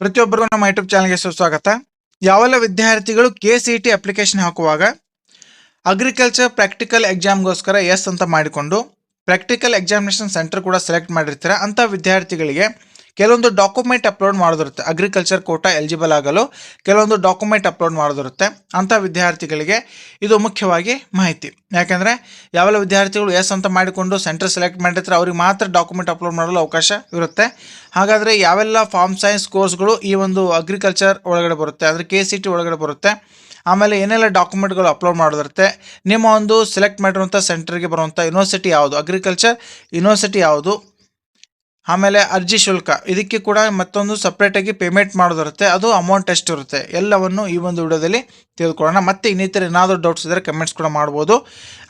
ಪ್ರತಿಯೊಬ್ಬರಿಗೂ ನಮ್ಮ ಯೂಟ್ಯೂಬ್ ಚಾನಲ್ಗೆ ಸುಸ್ವಾಗತ. ಯಾವೆಲ್ಲ ವಿದ್ಯಾರ್ಥಿಗಳು ಕೆ ಸಿ ಟಿ ಅಪ್ಲಿಕೇಶನ್ ಹಾಕುವಾಗ ಅಗ್ರಿಕಲ್ಚರ್ ಪ್ರಾಕ್ಟಿಕಲ್ ಎಕ್ಸಾಮ್ಗೋಸ್ಕರ ಎಸ್ ಅಂತ ಮಾಡಿಕೊಂಡು ಪ್ರಾಕ್ಟಿಕಲ್ ಎಕ್ಸಾಮಿನೇಷನ್ ಸೆಂಟರ್ ಕೂಡ ಸೆಲೆಕ್ಟ್ ಮಾಡಿರ್ತೀರ, ಅಂಥ ವಿದ್ಯಾರ್ಥಿಗಳಿಗೆ ಕೆಲವೊಂದು ಡಾಕ್ಯುಮೆಂಟ್ ಅಪ್ಲೋಡ್ ಮಾಡೋದಿರುತ್ತೆ. ಅಗ್ರಿಕಲ್ಚರ್ ಕೋಟಾ ಎಲಿಜಿಬಲ್ ಆಗಲು ಕೆಲವೊಂದು ಡಾಕ್ಯುಮೆಂಟ್ ಅಪ್ಲೋಡ್ ಮಾಡೋದಿರುತ್ತೆ. ಅಂಥ ವಿದ್ಯಾರ್ಥಿಗಳಿಗೆ ಇದು ಮುಖ್ಯವಾಗಿ ಮಾಹಿತಿ. ಯಾಕೆಂದರೆ ಯಾವೆಲ್ಲ ವಿದ್ಯಾರ್ಥಿಗಳು ಎಸ್ ಅಂತ ಮಾಡಿಕೊಂಡು ಸೆಂಟರ್ ಸೆಲೆಕ್ಟ್ ಮಾಡಿರ್ತಾರೆ, ಅವ್ರಿಗೆ ಮಾತ್ರ ಡಾಕ್ಯುಮೆಂಟ್ ಅಪ್ಲೋಡ್ ಮಾಡಲು ಅವಕಾಶ ಇರುತ್ತೆ. ಹಾಗಾದರೆ ಯಾವೆಲ್ಲ ಫಾರ್ಮ್ ಸೈನ್ಸ್ ಕೋರ್ಸ್ಗಳು ಈ ಒಂದು ಅಗ್ರಿಕಲ್ಚರ್ ಒಳಗಡೆ ಬರುತ್ತೆ, ಅಂದರೆ ಕೆ ಸಿ ಟಿ ಒಳಗಡೆ ಬರುತ್ತೆ, ಆಮೇಲೆ ಏನೆಲ್ಲ ಡಾಕ್ಯುಮೆಂಟ್ಗಳು ಅಪ್ಲೋಡ್ ಮಾಡೋದಿರುತ್ತೆ, ನಿಮ್ಮ ಒಂದು ಸೆಲೆಕ್ಟ್ ಮಾಡಿರುವಂಥ ಸೆಂಟರ್ಗೆ ಬರುವಂಥ ಯೂನಿವರ್ಸಿಟಿ ಯಾವುದು ಅಗ್ರಿಕಲ್ಚರ್ ಯೂನಿವರ್ಸಿಟಿ ಯಾವುದು ಆಮೇಲೆ ಅರ್ಜಿ ಶುಲ್ಕ, ಇದಕ್ಕೆ ಕೂಡ ಮತ್ತೊಂದು ಸಪ್ರೇಟಾಗಿ ಪೇಮೆಂಟ್ ಮಾಡೋದಿರುತ್ತೆ. ಅದು ಅಮೌಂಟ್ ಎಷ್ಟು ಇರುತ್ತೆ ಎಲ್ಲವನ್ನು ಈ ಒಂದು ವಿಡಿಯೋದಲ್ಲಿ ತಿಳಿದುಕೊಳ್ಳೋಣ. ಮತ್ತೆ ಇನ್ನಿತರ ಏನಾದರೂ ಡೌಟ್ಸ್ ಇದ್ದರೆ ಕಮೆಂಟ್ಸ್ ಕೂಡ ಮಾಡ್ಬೋದು.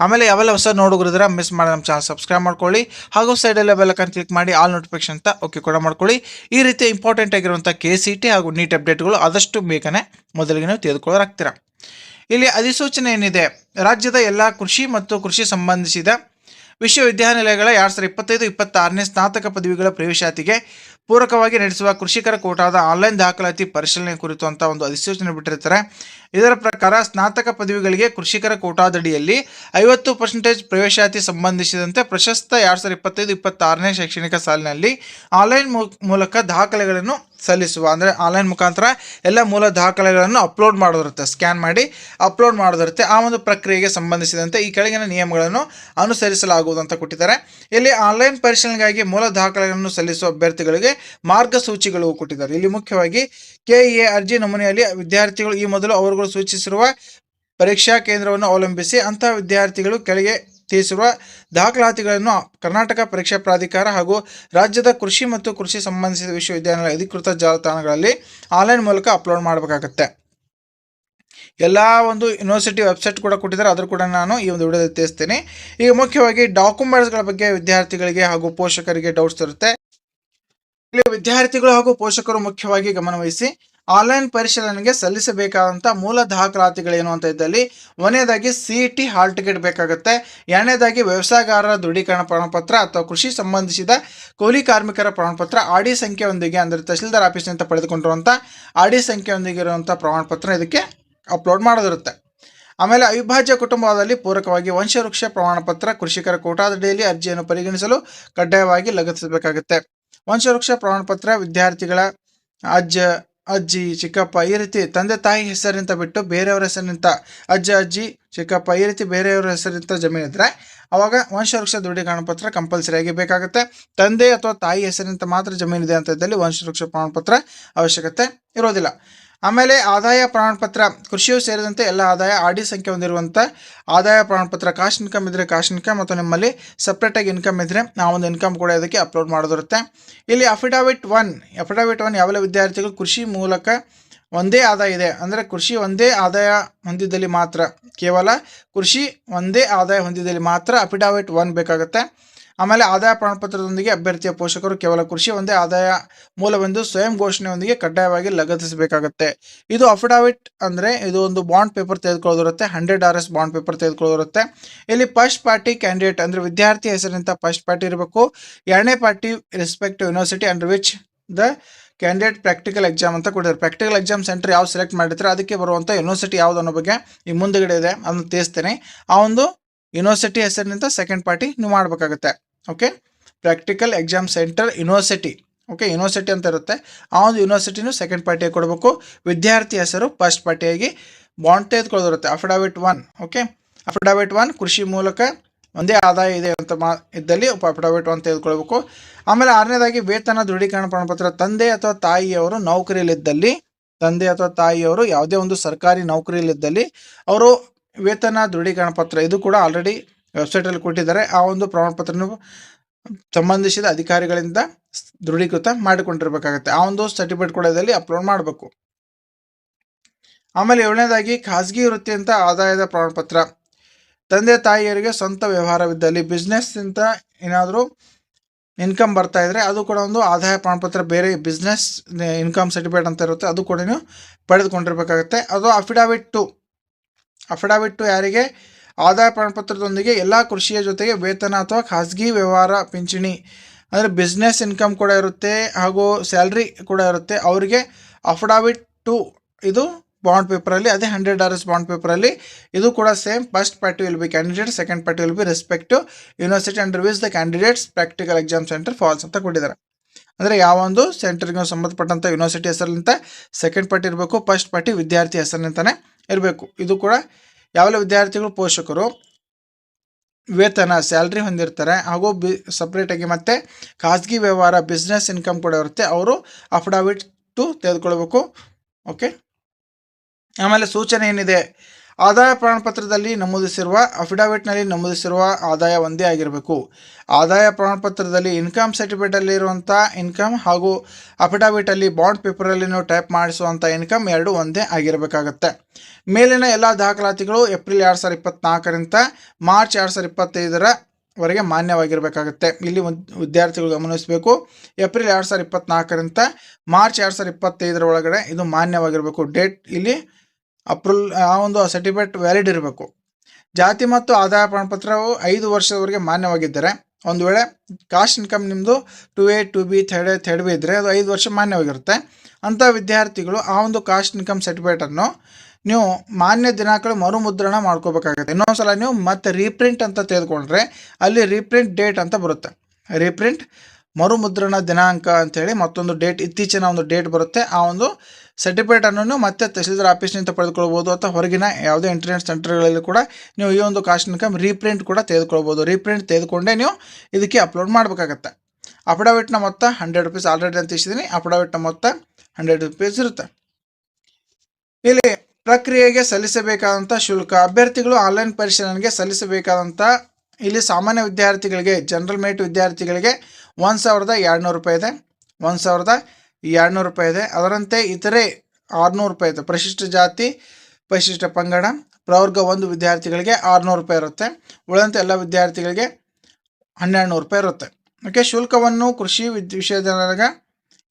ಆಮೇಲೆ ಯಾವೆಲ್ಲ ಹೊಸ ನೋಡುಗರಿದ್ರೆ ಮಿಸ್ ಮಾಡಿ ನಮ್ಮ ಚಾನಲ್ ಸಬ್ಸ್ಕ್ರೈಬ್ ಮಾಡ್ಕೊಳ್ಳಿ. ಹಾಗೂ ಸೈಡಲ್ಲೇ ಬೆಲ್ಲಕನ್ನು ಕ್ಲಿಕ್ ಮಾಡಿ ಆಲ್ ನೋಟಿಫಿಕೇಶನ್ ಅಂತ ಓಕೆ ಕೂಡ ಮಾಡ್ಕೊಳ್ಳಿ. ಈ ರೀತಿ ಇಂಪಾರ್ಟೆಂಟ್ ಆಗಿರುವಂಥ ಕೆ ಸಿ ಟಿ ಹಾಗೂ ನೀಟ್ ಅಪ್ಡೇಟ್ಗಳು ಆದಷ್ಟು ಬೇಗನೆ ಮೊದಲಿಗೆ ನೀವು ತೆಗೆದುಕೊಳ್ಳೋರಾಗ್ತೀರಾ ಇಲ್ಲಿ ಅಧಿಸೂಚನೆ ಏನಿದೆ, ರಾಜ್ಯದ ಎಲ್ಲ ಕೃಷಿ ಮತ್ತು ಕೃಷಿ ಸಂಬಂಧಿಸಿದ ವಿಶ್ವವಿದ್ಯಾನಿಲಯಗಳ ಎರಡು ಸಾವಿರದ ಇಪ್ಪತ್ತೈದು ಇಪ್ಪತ್ತಾರನೇ ಸ್ನಾತಕ ಪದವಿಗಳ ಪ್ರವೇಶಾತಿಗೆ ಪೂರಕವಾಗಿ ನಡೆಸುವ ಕೃಷಿಕರ ಕೋಟಾದ ಆನ್ಲೈನ್ ದಾಖಲಾತಿ ಪರಿಶೀಲನೆ ಕುರಿತು ಅಂತ ಒಂದು ಅಧಿಸೂಚನೆ ಬಿಟ್ಟಿರ್ತಾರೆ. ಇದರ ಪ್ರಕಾರ ಸ್ನಾತಕ ಪದವಿಗಳಿಗೆ ಕೃಷಿಕರ ಕೋಟಾದಡಿಯಲ್ಲಿ ಐವತ್ತು ಪರ್ಸೆಂಟೇಜ್ ಪ್ರವೇಶಾತಿ ಸಂಬಂಧಿಸಿದಂತೆ ಪ್ರಶಸ್ತ ಎರಡು ಸಾವಿರದ ಇಪ್ಪತ್ತೈದು, ಇಪ್ಪತ್ತಾರನೇ ಶೈಕ್ಷಣಿಕ ಸಾಲಿನಲ್ಲಿ ಆನ್ಲೈನ್ ಮೂಲಕ ದಾಖಲೆಗಳನ್ನು ಸಲ್ಲಿಸುವ, ಅಂದರೆ ಆನ್ಲೈನ್ ಮುಖಾಂತರ ಎಲ್ಲ ಮೂಲ ದಾಖಲೆಗಳನ್ನು ಅಪ್ಲೋಡ್ ಮಾಡೋದಿರುತ್ತೆ, ಸ್ಕ್ಯಾನ್ ಮಾಡಿ ಅಪ್ಲೋಡ್ ಮಾಡೋದಿರುತ್ತೆ. ಆ ಒಂದು ಪ್ರಕ್ರಿಯೆಗೆ ಸಂಬಂಧಿಸಿದಂತೆ ಈ ಕೆಳಗಿನ ನಿಯಮಗಳನ್ನು ಅನುಸರಿಸಲಾಗುವುದು ಅಂತ ಕೊಟ್ಟಿದ್ದಾರೆ. ಇಲ್ಲಿ ಆನ್ಲೈನ್ ಪರಿಶೀಲನೆಗಾಗಿ ಮೂಲ ದಾಖಲೆಗಳನ್ನು ಸಲ್ಲಿಸುವ ಅಭ್ಯರ್ಥಿಗಳಿಗೆ ಮಾರ್ಗಸೂಚಿಗಳು ಕೊಟ್ಟಿದ್ದಾರೆ. ಇಲ್ಲಿ ಮುಖ್ಯವಾಗಿ ಕೆಇಎ ಅರ್ಜಿ ನಮೂನೆಯಲ್ಲಿ ವಿದ್ಯಾರ್ಥಿಗಳು ಈ ಮೊದಲು ಅವರುಗಳು ಸೂಚಿಸಿರುವ ಪರೀಕ್ಷಾ ಕೇಂದ್ರವನ್ನು ಅವಲಂಬಿಸಿ ಅಂತಹ ವಿದ್ಯಾರ್ಥಿಗಳು ಕೆಳಗೆ ತಿಳಿಸಿರುವ ದಾಖಲಾತಿಗಳನ್ನು ಕರ್ನಾಟಕ ಪರೀಕ್ಷಾ ಪ್ರಾಧಿಕಾರ ಹಾಗೂ ರಾಜ್ಯದ ಕೃಷಿ ಮತ್ತು ಕೃಷಿ ಸಂಬಂಧಿಸಿದ ವಿಶ್ವವಿದ್ಯಾನಿಲಯ ಅಧಿಕೃತ ಜಾಲತಾಣಗಳಲ್ಲಿ ಆನ್ಲೈನ್ ಮೂಲಕ ಅಪ್ಲೋಡ್ ಮಾಡಬೇಕಾಗತ್ತೆ. ಎಲ್ಲ ಒಂದು ಯೂನಿವರ್ಸಿಟಿ ವೆಬ್ಸೈಟ್ ಕೂಡ ಕೊಟ್ಟಿದ್ದಾರೆ. ಅದ್ರ ಕೂಡ ನಾನು ಈ ಒಂದು ವಿಡಿಯೋದಲ್ಲಿ ತಿಳಿಸ್ತೀನಿ. ಈಗ ಮುಖ್ಯವಾಗಿ ಡಾಕ್ಯುಮೆಂಟ್ಸ್ಗಳ ಬಗ್ಗೆ ವಿದ್ಯಾರ್ಥಿಗಳಿಗೆ ಹಾಗೂ ಪೋಷಕರಿಗೆ ಡೌಟ್ಸ್ ಇರುತ್ತೆ. ಇಲ್ಲಿ ವಿದ್ಯಾರ್ಥಿಗಳು ಹಾಗೂ ಪೋಷಕರು ಮುಖ್ಯವಾಗಿ ಗಮನವಹಿಸಿ ಆನ್ಲೈನ್ ಪರಿಶೀಲನೆಗೆ ಸಲ್ಲಿಸಬೇಕಾದಂಥ ಮೂಲ ದಾಖಲಾತಿಗಳೇನು ಅಂತ ಇದ್ದಲ್ಲಿ ಒಂದನೇದಾಗಿ ಸಿ ಟಿ ಹಾಲ್ ಟಿಕೆಟ್ ಬೇಕಾಗುತ್ತೆ. ಎರಡನೇದಾಗಿ ವ್ಯವಸಾಯಗಾರರ ದೃಢೀಕರಣ ಪ್ರಮಾಣಪತ್ರ ಅಥವಾ ಕೃಷಿ ಸಂಬಂಧಿಸಿದ ಕೂಲಿ ಕಾರ್ಮಿಕರ ಪ್ರಮಾಣಪತ್ರ ಆಡಿ ಸಂಖ್ಯೆಯೊಂದಿಗೆ ಅಂದರೆ ತಹಸೀಲ್ದಾರ್ ಆಫೀಸ್ನಿಂದ ಪಡೆದುಕೊಂಡಿರುವಂಥ ಆಡಿ ಸಂಖ್ಯೆಯೊಂದಿಗೆ ಇರುವಂಥ ಪ್ರಮಾಣಪತ್ರ ಇದಕ್ಕೆ ಅಪ್ಲೋಡ್ ಮಾಡೋದಿರುತ್ತೆ. ಆಮೇಲೆ ಅವಿಭಾಜ್ಯ ಕುಟುಂಬದಲ್ಲಿ ಪೂರಕವಾಗಿ ವಂಶವೃಕ್ಷ ಪ್ರಮಾಣಪತ್ರ, ಕೃಷಿಕರ ಕೋಟಾದಡಿಯಲ್ಲಿ ಅರ್ಜಿಯನ್ನು ಪರಿಗಣಿಸಲು ಕಡ್ಡಾಯವಾಗಿ ಲಗತ್ತಿಸಬೇಕಾಗುತ್ತೆ. ವಂಶವೃಕ್ಷ ಪ್ರಮಾಣಪತ್ರ, ವಿದ್ಯಾರ್ಥಿಗಳ ಅಜ್ಜ, ಅಜ್ಜಿ, ಚಿಕ್ಕಪ್ಪ ಈ ರೀತಿ ತಂದೆ ತಾಯಿ ಹೆಸರಿಂತ ಬಿಟ್ಟು ಬೇರೆಯವರ ಹೆಸರಿನಿಂದ ಅಜ್ಜ, ಅಜ್ಜಿ, ಚಿಕ್ಕಪ್ಪ ಈ ರೀತಿ ಬೇರೆಯವರ ಹೆಸರಿನಿಂದ ಇದ್ದರೆ ಅವಾಗ ವಂಶವೃಕ್ಷ ದೃಢೀಕರಣ ಪತ್ರ ಕಂಪಲ್ಸರಿ ಆಗಿ ಬೇಕಾಗುತ್ತೆ. ತಂದೆ ಅಥವಾ ತಾಯಿ ಹೆಸರಿನಿಂದ ಮಾತ್ರ ಜಮೀನಿದೆ ಅಂತ ಇದ್ದಲ್ಲಿ ವಂಶವೃಕ್ಷ ಪ್ರಮಾಣಪತ್ರ ಅವಶ್ಯಕತೆ ಇರೋದಿಲ್ಲ. ಆಮೇಲೆ ಆದಾಯ ಪ್ರಮಾಣಪತ್ರ, ಕೃಷಿಯು ಸೇರಿದಂತೆ ಎಲ್ಲ ಆದಾಯ ಆಡಿ ಸಂಖ್ಯೆ ಹೊಂದಿರುವಂಥ ಆದಾಯ ಪ್ರಮಾಣಪತ್ರ ಕಾಸ್ಟ್ ಇನ್ಕಮ್ ಇದ್ದರೆ ಕಾಸ್ಟ್ ಇನ್ಕಮ್ ಮತ್ತು ನಿಮ್ಮಲ್ಲಿ ಸಪ್ರೇಟಾಗಿ ಇನ್ಕಮ್ ಇದ್ದರೆ ಆ ಒಂದು ಇನ್ಕಮ್ ಕೂಡ ಇದಕ್ಕೆ ಅಪ್ಲೋಡ್ ಮಾಡೋದಿರುತ್ತೆ. ಇಲ್ಲಿ ಅಫಿಡಾವಿಟ್ ಒನ್ ಅಫಿಡಾವಿಟ್ ಒನ್ ಯಾವೆಲ್ಲ ವಿದ್ಯಾರ್ಥಿಗಳು ಕೃಷಿ ಮೂಲಕ ಒಂದೇ ಆದಾಯ ಇದೆ? ಅಂದರೆ ಕೃಷಿ ಒಂದೇ ಆದಾಯ ಹೊಂದಿದ್ದಲ್ಲಿ ಮಾತ್ರ, ಕೇವಲ ಕೃಷಿ ಒಂದೇ ಆದಾಯ ಹೊಂದಿದ್ದಲ್ಲಿ ಮಾತ್ರ ಅಫಿಡಾವಿಟ್ ಒನ್ ಬೇಕಾಗುತ್ತೆ. ಆಮೇಲೆ ಆದಾಯ ಪ್ರಮಾಣಪತ್ರದೊಂದಿಗೆ ಅಭ್ಯರ್ಥಿಯ ಪೋಷಕರು ಕೇವಲ ಕೃಷಿ ಒಂದೇ ಆದಾಯ ಮೂಲವೆಂದು ಸ್ವಯಂ ಘೋಷಣೆಯೊಂದಿಗೆ ಕಡ್ಡಾಯವಾಗಿ ಲಗತ್ತಿಸಬೇಕಾಗುತ್ತೆ. ಇದು ಅಫಿಡಾವಿಟ್ ಅಂದರೆ ಇದು ಒಂದು bond paper ತೆಗೆದುಕೊಳ್ಳೋದಿರುತ್ತೆ hundred R S bond paper ತೆಗೆದುಕೊಳ್ಳೋದಿರುತ್ತೆ. ಇಲ್ಲಿ ಫಸ್ಟ್ ಪಾರ್ಟಿ ಕ್ಯಾಂಡಿಡೇಟ್ ಅಂದರೆ ವಿದ್ಯಾರ್ಥಿ ಹೆಸರಿನಿಂದ ಫಸ್ಟ್ ಪಾರ್ಟಿ ಇರಬೇಕು. ಎರಡನೇ party respective university under which the candidate practical exam ಅಂತ ಕೊಟ್ಟಿದ್ದಾರೆ. ಪ್ರಾಕ್ಟಿಕಲ್ ಎಕ್ಸಾಮ್ ಸೆಂಟರ್ ಯಾವ ಸೆಲೆಕ್ಟ್ ಮಾಡಿದ್ರೆ ಅದಕ್ಕೆ ಬರುವಂಥ ಯೂನಿವರ್ಸಿಟಿ ಯಾವುದು ಅನ್ನೋ ಬಗ್ಗೆ ಈ ಮುಂದುಗಡೆ ಇದೆ, ಅದನ್ನು ತಿಳಿಸ್ತೇನೆ. ಆ ಒಂದು ಯೂನಿವರ್ಸಿಟಿ ಹೆಸರಿನಿಂದ ಸೆಕೆಂಡ್ ಪಾರ್ಟಿ ನೀವು ಮಾಡಬೇಕಾಗುತ್ತೆ. Okay practical exam centre university okay university ಅಂತ ಇರುತ್ತೆ. ಆ ಒಂದು ಯೂನಿವರ್ಸಿಟಿನೂ ಸೆಕೆಂಡ್ ಪಾರ್ಟಿಯಾಗಿ ಕೊಡಬೇಕು. ವಿದ್ಯಾರ್ಥಿ ಹೆಸರು ಫಸ್ಟ್ ಪಾರ್ಟಿಯಾಗಿ bond ತೆಗೆದುಕೊಳ್ಳೋದಿರುತ್ತೆ. Affidavit one okay affidavit one ಕೃಷಿ ಮೂಲಕ ಒಂದೇ ಆದಾಯ ಇದೆ ಅಂತ ಮಾ ಇದ್ದಲ್ಲಿ ಅಫಿಡಾವಿಟ್ ಒನ್ ತೆಗೆದುಕೊಳ್ಬೇಕು. ಆಮೇಲೆ ಆರನೇದಾಗಿ ವೇತನ ದೃಢೀಕರಣ ಪ್ರಮಾಣಪತ್ರ. ತಂದೆ ಅಥವಾ ತಾಯಿಯವರು ನೌಕರಿಯಲ್ಲಿದ್ದಲ್ಲಿ, ತಂದೆ ಅಥವಾ ತಾಯಿಯವರು ಯಾವುದೇ ಒಂದು ಸರ್ಕಾರಿ ನೌಕರಿಯಲ್ಲಿದ್ದಲ್ಲಿ, ಅವರು ವೇತನ ದೃಢೀಕರಣ ಪತ್ರ. ಇದು ಕೂಡ ಆಲ್ರೆಡಿ ವೆಬ್ಸೈಟಲ್ಲಿ ಕೊಟ್ಟಿದ್ದಾರೆ. ಆ ಒಂದು ಪ್ರಮಾಣ ಪತ್ರನ ಸಂಬಂಧಿಸಿದ ಅಧಿಕಾರಿಗಳಿಂದ ದೃಢೀಕೃತ ಮಾಡಿಕೊಂಡಿರಬೇಕಾಗುತ್ತೆ. ಆ ಒಂದು ಸರ್ಟಿಫಿಕೇಟ್ ಕೂಡ ಇದರಲ್ಲಿ ಅಪ್ಲೋಡ್ ಮಾಡಬೇಕು. ಆಮೇಲೆ ಏಳನೇದಾಗಿ ಖಾಸಗಿ ವೃತ್ತಿ ಅಂತ ಆದಾಯದ ಪ್ರಮಾಣ ಪತ್ರ ತಂದೆ ತಾಯಿಯರಿಗೆ ಸ್ವಂತ ವ್ಯವಹಾರವಿದ್ದಲ್ಲಿ ಬಿಸ್ನೆಸ್ ಅಂತ ಏನಾದರೂ ಇನ್ಕಮ್ ಬರ್ತಾ ಇದ್ರೆ ಅದು ಕೂಡ ಒಂದು ಆದಾಯ ಪ್ರಮಾಣಪತ್ರ, ಬೇರೆ ಬಿಸ್ನೆಸ್ ಇನ್ಕಮ್ ಸರ್ಟಿಫಿಕೇಟ್ ಅಂತ ಇರುತ್ತೆ, ಅದು ಕೂಡ ನೀವು ಪಡೆದುಕೊಂಡಿರಬೇಕಾಗುತ್ತೆ. ಅದು ಅಫಿಡಾವಿಟ್ ಟು ಅಫಿಡಾವಿಟ್ ಟು ಯಾರಿಗೆ ಆದಾಯ ಪ್ರಮಾಣಪತ್ರದೊಂದಿಗೆ ಎಲ್ಲ ಕೃಷಿಯ ಜೊತೆಗೆ ವೇತನ ಅಥವಾ ಖಾಸಗಿ ವ್ಯವಹಾರ ಪಿಂಚಣಿ, ಅಂದರೆ ಬಿಸ್ನೆಸ್ ಇನ್ಕಮ್ ಕೂಡ ಇರುತ್ತೆ ಹಾಗೂ ಸ್ಯಾಲ್ರಿ ಕೂಡ ಇರುತ್ತೆ. ಅವರಿಗೆ ಅಫಿಡಾವಿಟ್ ಟು ಇದು ಬಾಂಡ್ ಪೇಪರಲ್ಲಿ ಅದೇ ಹಂಡ್ರೆಡ್ ಡಾಲರ್ಸ್ ಬಾಂಡ್ ಪೇಪರಲ್ಲಿ ಇದು ಕೂಡ same first party will be candidate second party will be respect university and reviews the candidates practical exam centre falls ಅಂತ ಕೊಟ್ಟಿದ್ದಾರೆ. ಅಂದರೆ ಯಾವ ಒಂದು ಸೆಂಟರ್ಗೆ ಸಂಬಂಧಪಟ್ಟಂಥ ಯೂನಿವರ್ಸಿಟಿ ಹೆಸರಿನಿಂದ ಸೆಕೆಂಡ್ ಪಾರ್ಟಿ ಇರಬೇಕು ಫಸ್ಟ್ ಪಾರ್ಟಿ ವಿದ್ಯಾರ್ಥಿ ಹೆಸರಿನಂತಲೇ ಇರಬೇಕು. ಇದು ಕೂಡ ಯಾವೆಲ್ಲ ವಿದ್ಯಾರ್ಥಿಗಳು ಪೋಷಕರು? ವೇತನ, ಸ್ಯಾಲ್ರಿ ಹೊಂದಿರ್ತಾರೆ. ಹಾಗೂ ಬಿ ಸಪ್ರೇಟಾಗಿ ಮತ್ತು ಖಾಸಗಿ ವ್ಯವಹಾರ ಬಿಸ್ನೆಸ್ ಇನ್ಕಮ್ ಕೂಡ ಇರುತ್ತೆ. ಅವರು ಅಫಿಡವಿಟ್ ಟು ತೆಗೆದುಕೊಳ್ಬೇಕು. ಓಕೆ ಆಮೇಲೆ ಸೂಚನೆ ಏನಿದೆ? ಆದಾಯ ಪ್ರಮಾಣಪತ್ರದಲ್ಲಿ ನಮೂದಿಸಿರುವ ಅಫಿಡಾವಿಟ್ನಲ್ಲಿ ನಮೂದಿಸಿರುವ ಆದಾಯ ಒಂದೇ ಆಗಿರಬೇಕು. ಆದಾಯ ಪ್ರಮಾಣಪತ್ರದಲ್ಲಿ ಇನ್ಕಮ್ ಸರ್ಟಿಫಿಕೇಟಲ್ಲಿ ಇರುವಂಥ ಇನ್ಕಮ್ ಹಾಗೂ ಅಫಿಡಾವಿಟಲ್ಲಿ ಬಾಂಡ್ ಪೇಪರಲ್ಲಿ ನಾವು ಟೈಪ್ ಮಾಡಿಸುವಂಥ ಇನ್ಕಮ್ ಎರಡು ಒಂದೇ ಆಗಿರಬೇಕಾಗತ್ತೆ. ಮೇಲಿನ ಎಲ್ಲ ದಾಖಲಾತಿಗಳು ಏಪ್ರಿಲ್ ಎರಡು ಸಾವಿರದ ಇಪ್ಪತ್ತ್ನಾಲ್ಕರಿಂದ ಮಾರ್ಚ್ ಎರಡು ಸಾವಿರದ ಇಪ್ಪತ್ತೈದರ ವರೆಗೆ ಮಾನ್ಯವಾಗಿರಬೇಕಾಗುತ್ತೆ. ಇಲ್ಲಿ ವಿದ್ಯಾರ್ಥಿಗಳು ಗಮನಿಸಬೇಕು ಏಪ್ರಿಲ್ ಎರಡು ಸಾವಿರದ ಇಪ್ಪತ್ತ್ನಾಲ್ಕರಿಂದ ಮಾರ್ಚ್ ಎರಡು ಸಾವಿರದ ಇಪ್ಪತ್ತೈದರ ಒಳಗಡೆ ಇದು ಮಾನ್ಯವಾಗಿರಬೇಕು. ಡೇಟ್ ಇಲ್ಲಿ ಅಪ್ರೂಲ್ ಆ ಒಂದು ಸರ್ಟಿಫಿಕೇಟ್ ವ್ಯಾಲಿಡ್ ಇರಬೇಕು. ಜಾತಿ ಮತ್ತು ಆದಾಯ ಪ್ರಮಾಣಪತ್ರವು ಐದು ವರ್ಷದವರೆಗೆ ಮಾನ್ಯವಾಗಿದ್ದರೆ, ಒಂದು ವೇಳೆ ಕಾಸ್ಟ್ ಇನ್ಕಮ್ ನಿಮ್ಮದು two A two B third A third B ಇದ್ದರೆ ಅದು ಐದು ವರ್ಷ ಮಾನ್ಯವಾಗಿರುತ್ತೆ. ಅಂಥ ವಿದ್ಯಾರ್ಥಿಗಳು ಆ ಒಂದು ಕಾಸ್ಟ್ ಇನ್ಕಮ್ ಸರ್ಟಿಫಿಕೇಟನ್ನು ನೀವು ಮಾನ್ಯ ದಿನಾಂಕಗಳು ಮರುಮುದ್ರಣ ಮಾಡ್ಕೋಬೇಕಾಗುತ್ತೆ. ಇನ್ನೊಂದು ಸಲ ನೀವು ಮತ್ತೆ ರೀಪ್ರಿಂಟ್ ಅಂತ ತೆಗೆದುಕೊಂಡ್ರೆ ಅಲ್ಲಿ ರೀಪ್ರಿಂಟ್ ಡೇಟ್ ಅಂತ ಬರುತ್ತೆ. ರೀಪ್ರಿಂಟ್ ಮರುಮುದ್ರಣ ದಿನಾಂಕ ಅಂತೇಳಿ ಮತ್ತೊಂದು ಡೇಟ್, ಇತ್ತೀಚಿನ ಒಂದು ಡೇಟ್ ಬರುತ್ತೆ. ಆ ಒಂದು ಸರ್ಟಿಫಿಕೇಟನ್ನು ನೀವು ಮತ್ತೆ ತಹಸೀಲ್ದಾರ್ ಆಫೀಸ್ನಿಂದ ಪಡೆದುಕೊಳ್ಬೋದು ಅಥವಾ ಹೊರಗಿನ ಯಾವುದೇ ಇಂಟರ್ನೆಟ್ ಸೆಂಟರ್ಗಳಲ್ಲಿ ಕೂಡ ನೀವು ಈ ಒಂದು ಕಾಸ್ಟ್ ಇನ್ಕಮ್ ರೀಪ್ರಿಂಟ್ ಕೂಡ ತೆಗೆದುಕೊಳ್ಬೋದು. ರೀಪ್ರಿಂಟ್ ತೆಗೆದುಕೊಂಡೇ ನೀವು ಇದಕ್ಕೆ ಅಪ್ಲೋಡ್ ಮಾಡಬೇಕಾಗತ್ತೆ. ಅಫಿಡವಿಟ್ನ ಮೊತ್ತ ಹಂಡ್ರೆಡ್ ರುಪೀಸ್ ಆಲ್ರೆಡಿ ಅಂತ ಇಷ್ಟಿದ್ದೀನಿ ಅಫಿಡವಿಟ್ನ ಮೊತ್ತ ಹಂಡ್ರೆಡ್ ರುಪೀಸ್ ಇರುತ್ತೆ. ಇಲ್ಲಿ ಪ್ರಕ್ರಿಯೆಗೆ ಸಲ್ಲಿಸಬೇಕಾದಂಥ ಶುಲ್ಕ, ಅಭ್ಯರ್ಥಿಗಳು ಆನ್ಲೈನ್ ಪರಿಶೀಲನೆಗೆ ಸಲ್ಲಿಸಬೇಕಾದಂಥ ಇಲ್ಲಿ ಸಾಮಾನ್ಯ ವಿದ್ಯಾರ್ಥಿಗಳಿಗೆ ಜನರಲ್ ಮೇಟ್ ವಿದ್ಯಾರ್ಥಿಗಳಿಗೆ ಒಂದು ಸಾವಿರದ ಎರಡುನೂರು ರೂಪಾಯಿ ಇದೆ. ಒಂದು ಸಾವಿರದ ಎರಡುನೂರು ರೂಪಾಯಿ ಇದೆ. ಅದರಂತೆ ಇತರೆ ಆರುನೂರು ರೂಪಾಯಿ ಇದೆ. ಪರಿಶಿಷ್ಟ ಜಾತಿ, ಪರಿಶಿಷ್ಟ ಪಂಗಡ, ಪ್ರವರ್ಗ ಒಂದು ವಿದ್ಯಾರ್ಥಿಗಳಿಗೆ ಆರುನೂರು ರೂಪಾಯಿ ಇರುತ್ತೆ. ಉಳಿದಂತೆ ಎಲ್ಲ ವಿದ್ಯಾರ್ಥಿಗಳಿಗೆ ಹನ್ನೆರಡು ನೂರು ರೂಪಾಯಿ ಇರುತ್ತೆ. ಓಕೆ ಶುಲ್ಕವನ್ನು ಕೃಷಿ ವಿದ್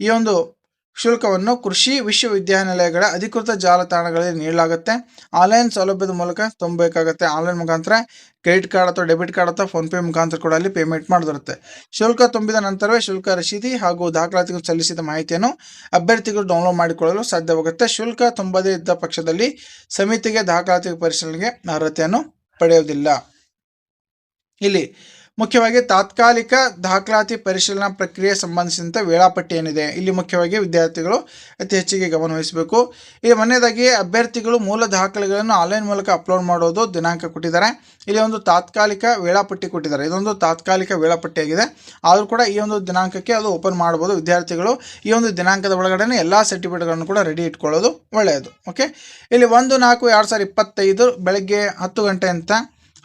ಈ ಒಂದು ಶುಲ್ಕವನ್ನು ಕೃಷಿ ವಿಶ್ವವಿದ್ಯಾನಿಲಯಗಳ ಅಧಿಕೃತ ಜಾಲತಾಣಗಳಲ್ಲಿ ನೀಡಲಾಗುತ್ತೆ. ಆನ್ಲೈನ್ ಸೌಲಭ್ಯದ ಮೂಲಕ ತುಂಬಬೇಕಾಗುತ್ತೆ. ಆನ್ಲೈನ್ ಮುಖಾಂತರ ಕ್ರೆಡಿಟ್ ಕಾರ್ಡ್ ಅಥವಾ ಡೆಬಿಟ್ ಕಾರ್ಡ್ ಅಥವಾ ಫೋನ್ಪೇ ಮುಖಾಂತರ ಕೂಡ ಅಲ್ಲಿ ಪೇಮೆಂಟ್ ಮಾಡಿದಿರುತ್ತೆ. ಶುಲ್ಕ ತುಂಬಿದ ನಂತರವೇ ಶುಲ್ಕ ರಸೀದಿ ಹಾಗೂ ದಾಖಲಾತಿಗಳು ಸಲ್ಲಿಸಿದ ಮಾಹಿತಿಯನ್ನು ಅಭ್ಯರ್ಥಿಗಳು ಡೌನ್ಲೋಡ್ ಮಾಡಿಕೊಳ್ಳಲು ಸಾಧ್ಯವಾಗುತ್ತೆ. ಶುಲ್ಕ ತುಂಬದೇ ಇದ್ದ ಪಕ್ಷದಲ್ಲಿ ಸಮಿತಿಗೆ ದಾಖಲಾತಿ ಪರಿಶೀಲನೆಗೆ ಅರ್ಹತೆಯನ್ನು ಪಡೆಯುವುದಿಲ್ಲ. ಇಲ್ಲಿ ಮುಖ್ಯವಾಗಿ ತಾತ್ಕಾಲಿಕ ದಾಖಲಾತಿ ಪರಿಶೀಲನಾ ಪ್ರಕ್ರಿಯೆ ಸಂಬಂಧಿಸಿದಂಥ ವೇಳಾಪಟ್ಟಿ ಏನಿದೆ, ಇಲ್ಲಿ ಮುಖ್ಯವಾಗಿ ವಿದ್ಯಾರ್ಥಿಗಳು ಅತಿ ಹೆಚ್ಚಿಗೆ ಗಮನವಹಿಸಬೇಕು ಇಲ್ಲಿ ಮೊನ್ನೆದಾಗಿ ಅಭ್ಯರ್ಥಿಗಳು ಮೂಲ ದಾಖಲೆಗಳನ್ನು ಆನ್ಲೈನ್ ಮೂಲಕ ಅಪ್ಲೋಡ್ ಮಾಡೋದು ದಿನಾಂಕ ಕೊಟ್ಟಿದ್ದಾರೆ. ಇಲ್ಲಿ ಒಂದು ತಾತ್ಕಾಲಿಕ ವೇಳಾಪಟ್ಟಿ ಕೊಟ್ಟಿದ್ದಾರೆ. ಇದೊಂದು ತಾತ್ಕಾಲಿಕ ವೇಳಾಪಟ್ಟಿ ಆಗಿದೆ. ಆದರೂ ಕೂಡ ಈ ಒಂದು ದಿನಾಂಕಕ್ಕೆ ಅದು ಓಪನ್ ಮಾಡ್ಬೋದು ವಿದ್ಯಾರ್ಥಿಗಳು. ಈ ಒಂದು ದಿನಾಂಕದ ಒಳಗಡೆ ಎಲ್ಲ ಸರ್ಟಿಫಿಕೇಟ್ಗಳನ್ನು ಕೂಡ ರೆಡಿ ಇಟ್ಕೊಳ್ಳೋದು ಒಳ್ಳೆಯದು. ಓಕೆ? ಇಲ್ಲಿ ಒಂದು ನಾಲ್ಕು ಎರಡು ಸಾವಿರದ ಇಪ್ಪತ್ತೈದು ಬೆಳಗ್ಗೆ ಹತ್ತು ಗಂಟೆ ಅಂತ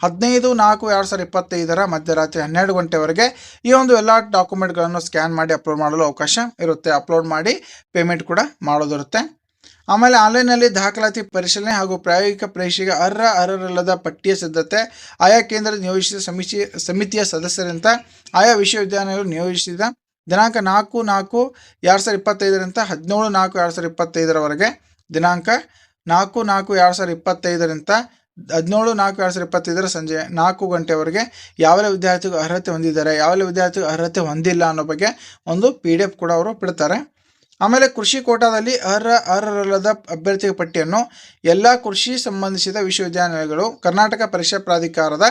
ಹದಿನೈದು ನಾಲ್ಕು ಎರಡು ಸಾವಿರದ ಇಪ್ಪತ್ತೈದರ ಮಧ್ಯರಾತ್ರಿ ಹನ್ನೆರಡು ಗಂಟೆವರೆಗೆ ಈ ಒಂದು ಎಲ್ಲ ಡಾಕ್ಯುಮೆಂಟ್ಗಳನ್ನು ಸ್ಕ್ಯಾನ್ ಮಾಡಿ ಅಪ್ಲೋಡ್ ಮಾಡಲು ಅವಕಾಶ ಇರುತ್ತೆ. ಅಪ್ಲೋಡ್ ಮಾಡಿ ಪೇಮೆಂಟ್ ಕೂಡ ಮಾಡೋದಿರುತ್ತೆ. ಆಮೇಲೆ ಆನ್ಲೈನಲ್ಲಿ ದಾಖಲಾತಿ ಪರಿಶೀಲನೆ ಹಾಗೂ ಪ್ರಾಯೋಗಿಕ ಪರೀಕ್ಷೆಗೆ ಅರ್ಹ ಅರ್ಹರಲ್ಲದ ಪಟ್ಟಿಯ ಸಿದ್ಧತೆ, ಆಯಾ ಕೇಂದ್ರ ನಿಯೋಜಿಸಿದ ಸಮಿತಿ, ಸಮಿತಿಯ ಸದಸ್ಯರಿಂದ ಆಯಾ ವಿಶ್ವವಿದ್ಯಾಲಯಗಳು ನಿಯೋಜಿಸಿದ ದಿನಾಂಕ ನಾಲ್ಕು ನಾಲ್ಕು ಎರಡು ಸಾವಿರದ ಇಪ್ಪತ್ತೈದರಿಂದ ಹದಿನೇಳು ನಾಲ್ಕು ಎರಡು ಸಾವಿರದ ಇಪ್ಪತ್ತೈದರವರೆಗೆ ದಿನಾಂಕ ನಾಲ್ಕು ನಾಲ್ಕು ಎರಡು ಸಾವಿರದ ಇಪ್ಪತ್ತೈದರಿಂದ ಹದಿನೇಳು, ನಾಲ್ಕು ಎರಡು ಸಾವಿರದ ಇಪ್ಪತ್ತೈದರ ಸಂಜೆ ನಾಲ್ಕು ಗಂಟೆವರೆಗೆ ಯಾವೆಲ್ಲ ವಿದ್ಯಾರ್ಥಿಗಳು ಅರ್ಹತೆ ಹೊಂದಿದ್ದಾರೆ, ಯಾವೆಲ್ಲ ವಿದ್ಯಾರ್ಥಿಗಳು ಅರ್ಹತೆ ಹೊಂದಿಲ್ಲ ಅನ್ನೋ ಬಗ್ಗೆ ಒಂದು ಪಿ ಡಿ ಎಫ್ ಕೂಡ ಅವರು ಬಿಡ್ತಾರೆ. ಆಮೇಲೆ ಕೃಷಿ ಕೋಟಾದಲ್ಲಿ ಅರ್ಹ, ಅರ್ಹರಲ್ಲದ ಅಭ್ಯರ್ಥಿಗಳ ಪಟ್ಟಿಯನ್ನು ಎಲ್ಲ ಕೃಷಿ ಸಂಬಂಧಿಸಿದ ವಿಶ್ವವಿದ್ಯಾನಿಲಯಗಳು, ಕರ್ನಾಟಕ ಪರೀಕ್ಷಾ ಪ್ರಾಧಿಕಾರದ,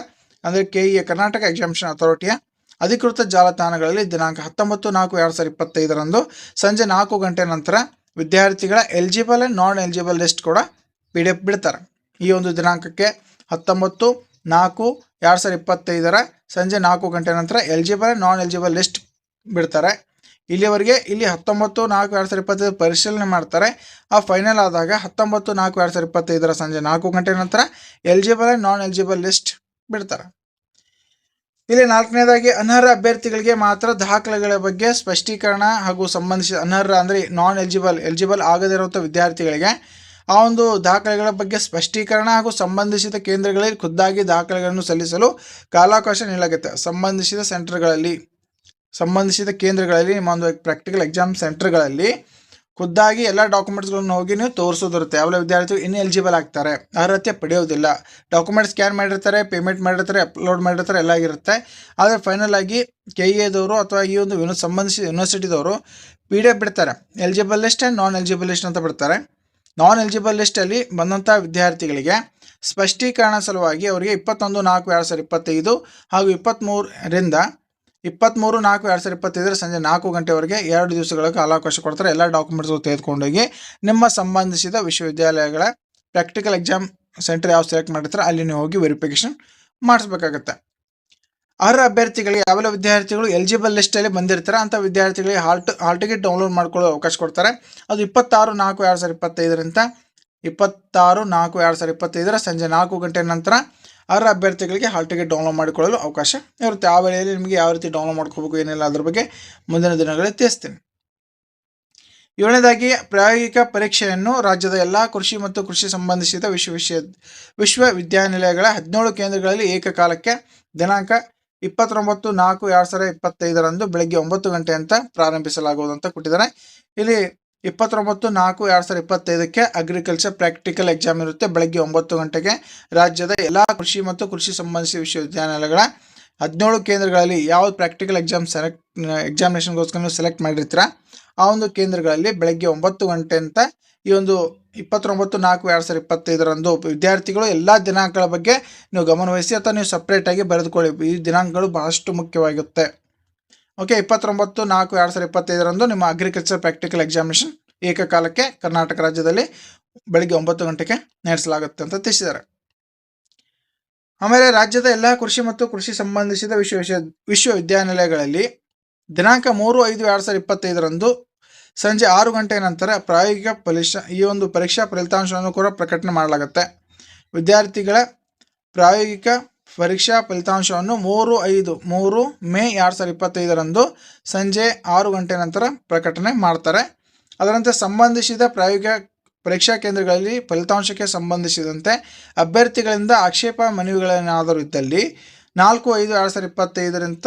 ಅಂದರೆ ಕೆ ಇ ಕರ್ನಾಟಕ ಎಕ್ಸಾಮಿಷನ್ ಅಥಾರಿಟಿಯ ಅಧಿಕೃತ ಜಾಲತಾಣಗಳಲ್ಲಿ ದಿನಾಂಕ ಹತ್ತೊಂಬತ್ತು, ನಾಲ್ಕು, ಎರಡು ಸಾವಿರದ ಇಪ್ಪತ್ತೈದರಂದು ಸಂಜೆ ನಾಲ್ಕು ಗಂಟೆ ನಂತರ ವಿದ್ಯಾರ್ಥಿಗಳ eligible and non eligible list ಕೂಡ ಪಿ ಡಿ ಎಫ್ ಬಿಡ್ತಾರೆ. ಈ ಒಂದು ದಿನಾಂಕಕ್ಕೆ ಹತ್ತೊಂಬತ್ತು, ನಾಲ್ಕು, ಎರಡು ಸಾವಿರದ ಇಪ್ಪತ್ತೈದರ ಸಂಜೆ ನಾಲ್ಕು ಗಂಟೆ ನಂತರ ಎಲಿಜಿಬಲ್ ನಾನ್ ಎಲಿಜಿಬಲ್ ಲಿಸ್ಟ್ ಬಿಡ್ತಾರೆ. ಇಲ್ಲಿವರೆಗೆ ಇಲ್ಲಿ ಹತ್ತೊಂಬತ್ತು, ನಾಲ್ಕು, ಎರಡು ಸಾವಿರದ ಇಪ್ಪತ್ತೈದು ಪರಿಶೀಲನೆ ಮಾಡ್ತಾರೆ. ಆ ಫೈನಲ್ ಆದಾಗ ಹತ್ತೊಂಬತ್ತು, ನಾಲ್ಕು, ಎರಡು ಸಾವಿರದ ಇಪ್ಪತ್ತೈದರ ಸಂಜೆ ನಾಲ್ಕು ಗಂಟೆ ನಂತರ eligible and non eligible list ಬಿಡ್ತಾರೆ. ಇಲ್ಲಿ ನಾಲ್ಕನೇದಾಗಿ ಅನರ್ಹ ಅಭ್ಯರ್ಥಿಗಳಿಗೆ ಮಾತ್ರ ದಾಖಲೆಗಳ ಬಗ್ಗೆ ಸ್ಪಷ್ಟೀಕರಣ ಹಾಗೂ ಸಂಬಂಧಿಸಿದ ಅನರ್ಹ ಅಂದರೆ ನಾನ್ ಎಲಿಜಿಬಲ್ ಎಲಿಜಿಬಲ್ ಆಗದಿರುವಂಥ ವಿದ್ಯಾರ್ಥಿಗಳಿಗೆ ಆ ಒಂದು ದಾಖಲೆಗಳ ಬಗ್ಗೆ ಸ್ಪಷ್ಟೀಕರಣ ಹಾಗೂ ಸಂಬಂಧಿಸಿದ ಕೇಂದ್ರಗಳಲ್ಲಿ ಖುದ್ದಾಗಿ ದಾಖಲೆಗಳನ್ನು ಸಲ್ಲಿಸಲು ಕಾಲಾವಕಾಶ ನೀಡಲಾಗುತ್ತೆ. ಸಂಬಂಧಿಸಿದ ಸೆಂಟರ್ಗಳಲ್ಲಿ, ಸಂಬಂಧಿಸಿದ ಕೇಂದ್ರಗಳಲ್ಲಿ, ನಿಮ್ಮ ಒಂದು ಪ್ರಾಕ್ಟಿಕಲ್ ಎಕ್ಸಾಮ್ ಸೆಂಟರ್ಗಳಲ್ಲಿ ಖುದ್ದಾಗಿ ಎಲ್ಲ ಡಾಕ್ಯುಮೆಂಟ್ಸ್ಗಳನ್ನು ಹೋಗಿ ನೀವು ತೋರಿಸೋದಿರುತ್ತೆ ಯಾವ ವಿದ್ಯಾರ್ಥಿಗಳು ಇನ್ ಎಲಿಜಿಬಲ್ ಆಗ್ತಾರೆ. ಅರ್ಹತೆ ಪಡೆಯೋದಿಲ್ಲ. ಡಾಕ್ಯುಮೆಂಟ್ ಸ್ಕ್ಯಾನ್ ಮಾಡಿರ್ತಾರೆ, ಪೇಮೆಂಟ್ ಮಾಡಿರ್ತಾರೆ, ಅಪ್ಲೋಡ್ ಮಾಡಿರ್ತಾರೆ, ಎಲ್ಲ ಆಗಿರುತ್ತೆ. ಆದರೆ ಫೈನಲ್ ಆಗಿ ಕೆ ಎದವರು ಅಥವಾ ಈ ಒಂದು ಸಂಬಂಧಿಸಿದ ಯೂನಿವರ್ಸಿಟಿದವರು ಪಿ ಡಿ ಎಫ್ ಬಿಡ್ತಾರೆ. Eligible list and non eligible list ಅಂತ ಬಿಡ್ತಾರೆ. ನಾನ್ ಎಲಿಜಿಬಲ್ ಲಿಸ್ಟಲ್ಲಿ ಬಂದಂಥ ವಿದ್ಯಾರ್ಥಿಗಳಿಗೆ ಸ್ಪಷ್ಟೀಕರಣ ಸಲುವಾಗಿ ಅವರಿಗೆ ಇಪ್ಪತ್ತೊಂದು, ನಾಲ್ಕು, ಎರಡು ಸಾವಿರದ ಇಪ್ಪತ್ತೈದು ಹಾಗೂ ಇಪ್ಪತ್ತ್ಮೂರರಿಂದ ಇಪ್ಪತ್ತ್ಮೂರು ನಾಲ್ಕು, ಎರಡು ಸಾವಿರದ ಇಪ್ಪತ್ತೈದರ ಸಂಜೆ ನಾಲ್ಕು ಗಂಟೆವರೆಗೆ ಎರಡು ದಿವಸಗಳ ಕಾಲಾವಕಾಶ ಕೊಡ್ತಾರೆ. ಎಲ್ಲ ಡಾಕ್ಯುಮೆಂಟ್ಸ್ ತೆಗೆದುಕೊಂಡೋಗಿ ನಿಮ್ಮ ಸಂಬಂಧಿಸಿದ ವಿಶ್ವವಿದ್ಯಾಲಯಗಳ ಪ್ರಾಕ್ಟಿಕಲ್ ಎಕ್ಸಾಮ್ ಸೆಂಟರ್ ಯಾವ ಸೆಲೆಕ್ಟ್ ಮಾಡಿರ್ತಾರೆ ಅಲ್ಲಿ ನೀವು ಹೋಗಿ ವೆರಿಫಿಕೇಷನ್ ಮಾಡಿಸ್ಬೇಕಾಗತ್ತೆ. ಅರ್ಹ ಅಭ್ಯರ್ಥಿಗಳಿಗೆ ಯಾವೆಲ್ಲ ವಿದ್ಯಾರ್ಥಿಗಳು ಎಲಿಜಿಬಲ್ ಲಿಸ್ಟಲ್ಲಿ ಬಂದಿರ್ತಾರೆ ಅಂಥ ವಿದ್ಯಾರ್ಥಿಗಳಿಗೆ ಹಾಲ್ ಟ ಹಾಲ್ ಟಿಕೆಟ್ ಡೌನ್ಲೋಡ್ ಮಾಡ್ಕೊಳ್ಳೋ ಅವಕಾಶ ಕೊಡ್ತಾರೆ. ಅದು ಇಪ್ಪತ್ತಾರು ನಾಲ್ಕು ಎರಡು ಸಾವಿರದ ಇಪ್ಪತ್ತೈದರಿಂದ ಇಪ್ಪತ್ತಾರು ನಾಲ್ಕು ಎರಡು ಸಾವಿರದ ಇಪ್ಪತ್ತೈದರ ಸಂಜೆ ನಾಲ್ಕು ಗಂಟೆ ನಂತರ ಅರ್ಹ ಅಭ್ಯರ್ಥಿಗಳಿಗೆ ಹಾಲ್ ಟಿಕೆಟ್ ಡೌನ್ಲೋಡ್ ಮಾಡಿಕೊಳ್ಳಲು ಅವಕಾಶ ಇರುತ್ತೆ. ಆ ವೇಳೆಯಲ್ಲಿ ನಿಮಗೆ ಯಾವ ರೀತಿ ಡೌನ್ಲೋಡ್ ಮಾಡ್ಕೋಬೇಕು ಏನಿಲ್ಲ ಅದ್ರ ಬಗ್ಗೆ ಮುಂದಿನ ದಿನಗಳಲ್ಲಿ ತಿಳಿಸ್ತೀನಿ. ಏಳನೇದಾಗಿ, ಪ್ರಾಯೋಗಿಕ ಪರೀಕ್ಷೆಯನ್ನು ರಾಜ್ಯದ ಎಲ್ಲ ಕೃಷಿ ಮತ್ತು ಕೃಷಿ ಸಂಬಂಧಿಸಿದ ವಿಶ್ವ ವಿಶ್ವ ವಿಶ್ವವಿದ್ಯಾನಿಲಯಗಳ ಹದಿನೇಳು ಕೇಂದ್ರಗಳಲ್ಲಿ ಏಕಕಾಲಕ್ಕೆ ದಿನಾಂಕ ಇಪ್ಪತ್ತೊಂಬತ್ತು ನಾಲ್ಕು ಎರಡು ಸಾವಿರ ಇಪ್ಪತ್ತೈದರಂದು ಬೆಳಗ್ಗೆ ಒಂಬತ್ತು ಗಂಟೆ ಅಂತ ಪ್ರಾರಂಭಿಸಲಾಗುವುದು ಅಂತ ಕೊಟ್ಟಿದ್ದಾರೆ. ಇಲ್ಲಿ ಇಪ್ಪತ್ತೊಂಬತ್ತು ನಾಲ್ಕು ಎರಡು ಸಾವಿರದ ಇಪ್ಪತ್ತೈದಕ್ಕೆ ಅಗ್ರಿಕಲ್ಚರ್ ಪ್ರಾಕ್ಟಿಕಲ್ ಎಕ್ಸಾಮ್ ಇರುತ್ತೆ. ಬೆಳಗ್ಗೆ ಒಂಬತ್ತು ಗಂಟೆಗೆ ರಾಜ್ಯದ ಎಲ್ಲ ಕೃಷಿ ಮತ್ತು ಕೃಷಿ ಸಂಬಂಧಿಸಿದ ವಿಶ್ವವಿದ್ಯಾನಿಲಯಗಳ ಹದಿನೇಳು ಕೇಂದ್ರಗಳಲ್ಲಿ ಯಾವ ಪ್ರಾಕ್ಟಿಕಲ್ ಎಕ್ಸಾಮ್ ಸೆಲೆಕ್ಟ್ ಎಕ್ಸಾಮಿನೇಷನ್ಗೋಸ್ಕರ ನೀವು ಸೆಲೆಕ್ಟ್ ಮಾಡಿರ್ತೀರ? ಆ ಒಂದು ಕೇಂದ್ರಗಳಲ್ಲಿ ಬೆಳಗ್ಗೆ ಒಂಬತ್ತು ಗಂಟೆ ಅಂತ ಈ ಒಂದು ಇಪ್ಪತ್ತೊಂಬತ್ತು, ನಾಲ್ಕು, ಎರಡು ಸಾವಿರದ ಇಪ್ಪತ್ತೈದರಂದು ವಿದ್ಯಾರ್ಥಿಗಳು ಎಲ್ಲ ದಿನಾಂಕಗಳ ಬಗ್ಗೆ ನೀವು ಗಮನವಹಿಸಿ ಅಥವಾ ನೀವು ಸಪ್ರೇಟಾಗಿ ಬರೆದುಕೊಳ್ಳಿ. ಈ ದಿನಾಂಕಗಳು ಬಹಳಷ್ಟು ಮುಖ್ಯವಾಗಿರುತ್ತೆ ಓಕೆ ಇಪ್ಪತ್ತೊಂಬತ್ತು, ನಾಲ್ಕು, ಎರಡು ಸಾವಿರದ ಇಪ್ಪತ್ತೈದರಂದು ನಿಮ್ಮ ಅಗ್ರಿಕಲ್ಚರ್ ಪ್ರಾಕ್ಟಿಕಲ್ ಎಕ್ಸಾಮಿನೇಷನ್ ಏಕಕಾಲಕ್ಕೆ ಕರ್ನಾಟಕ ರಾಜ್ಯದಲ್ಲಿ ಬೆಳಿಗ್ಗೆ ಒಂಬತ್ತು ಗಂಟೆಗೆ ನಡೆಸಲಾಗುತ್ತೆ ಅಂತ ತಿಳಿಸಿದ್ದಾರೆ. ಆಮೇಲೆ ರಾಜ್ಯದ ಎಲ್ಲ ಕೃಷಿ ಮತ್ತು ಕೃಷಿ ಸಂಬಂಧಿಸಿದ ವಿಶ್ವ ವಿಶ್ವ ವಿಶ್ವವಿದ್ಯಾನಿಲಯಗಳಲ್ಲಿ ದಿನಾಂಕ ಮೂರು ಐದು ಎರಡು ಸಾವಿರದ ಇಪ್ಪತ್ತೈದರಂದು ಸಂಜೆ ಆರು ಗಂಟೆ ನಂತರ ಪ್ರಾಯೋಗಿಕ ಫಲಿಶ ಈ ಒಂದು ಪರೀಕ್ಷಾ ಫಲಿತಾಂಶವನ್ನು ಕೂಡ ಪ್ರಕಟಣೆ ಮಾಡಲಾಗುತ್ತೆ. ವಿದ್ಯಾರ್ಥಿಗಳ ಪ್ರಾಯೋಗಿಕ ಪರೀಕ್ಷಾ ಫಲಿತಾಂಶವನ್ನು ಮೂರು ಐದು ಮೂರು ಮೇ ಎರಡು ಸಾವಿರದ ಇಪ್ಪತ್ತೈದರಂದು ಸಂಜೆ ಆರು ಗಂಟೆ ನಂತರ ಪ್ರಕಟಣೆ ಮಾಡ್ತಾರೆ. ಅದರಂತೆ ಸಂಬಂಧಿಸಿದ ಪ್ರಾಯೋಗಿಕ ಪರೀಕ್ಷಾ ಕೇಂದ್ರಗಳಲ್ಲಿ ಫಲಿತಾಂಶಕ್ಕೆ ಸಂಬಂಧಿಸಿದಂತೆ ಅಭ್ಯರ್ಥಿಗಳಿಂದ ಆಕ್ಷೇಪ ಮನವಿಗಳೇನಾದರೂ ಇದ್ದಲ್ಲಿ ನಾಲ್ಕು ಐದು ಎರಡು ಸಾವಿರದ ಇಪ್ಪತ್ತೈದರಿಂದ